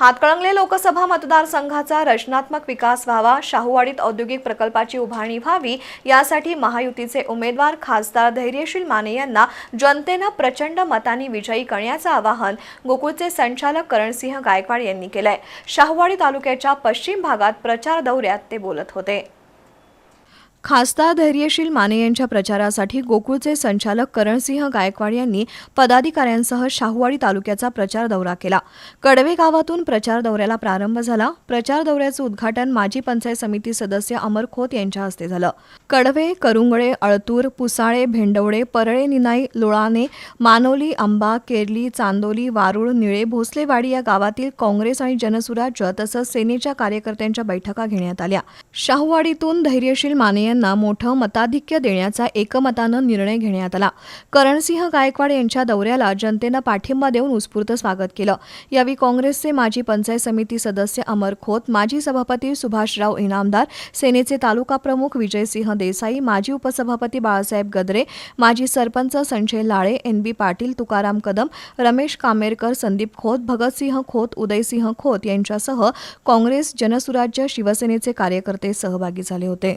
हातकळंगले लोकसभा मतदारसंघाचा रचनात्मक विकास व्हावा शाहूवाडीत औद्योगिक प्रकल्पाची उभारणी व्हावी यासाठी महायुतीचे उमेदवार खासदार धैर्यशील माने यांना जनतेनं प्रचंड मतांनी विजयी करण्याचं आवाहन गोकुळचे संचालक करणसिंह गायकवाड यांनी केलंय. शाहूवाडी तालुक्याच्या पश्चिम भागात प्रचार दौऱ्यात ते बोलत होते. खासदार धैर्यशील माने यांच्या प्रचारासाठी गोकुळचे संचालक करणसिंह गायकवाड यांनी पदाधिकाऱ्यांसह शाहूवाडी तालुक्याचा प्रचार दौरा केला. कडवे गावातून प्रचार दौऱ्याला प्रारंभ झाला. प्रचार दौऱ्याचं उद्घाटन माजी पंचायत समिती सदस्य अमर खोत यांच्या हस्ते झालं. कडवे करुंगळे अळतूर पुसाळे भेंडवडे परळे निनाई लोळाने मानोली आंबा केरली चांदोली वारुळ निळे भोसलेवाडी या गावातील काँग्रेस आणि जनसुराज्य तसंच सेनेच्या कार्यकर्त्यांच्या बैठका घेण्यात आल्या. शाहूवाडीतून धैर्यशील माने यांना मोठं मताधिक्य देण्याचा एकमतानं निर्णय घेण्यात आला. करणसिंह गायकवाड यांच्या दौऱ्याला जनतेनं पाठिंबा देऊन उत्स्फूर्त स्वागत केलं. यावेळी काँग्रेसचे माजी पंचायत समिती सदस्य अमर खोत माजी सभापती सुभाषराव इनामदार सेनेचे तालुका प्रमुख विजयसिंह देसाई माजी उपसभापती बाळासाहेब गदरे माजी सरपंच संजय लाळे एन बी पाटील तुकाराम कदम रमेश कामेरकर संदीप खोत भगतसिंह खोत उदयसिंह खोत यांच्यासह काँग्रेस जनसुराज्य शिवसेनेचे कार्यकर्ते सहभागी झाले होते.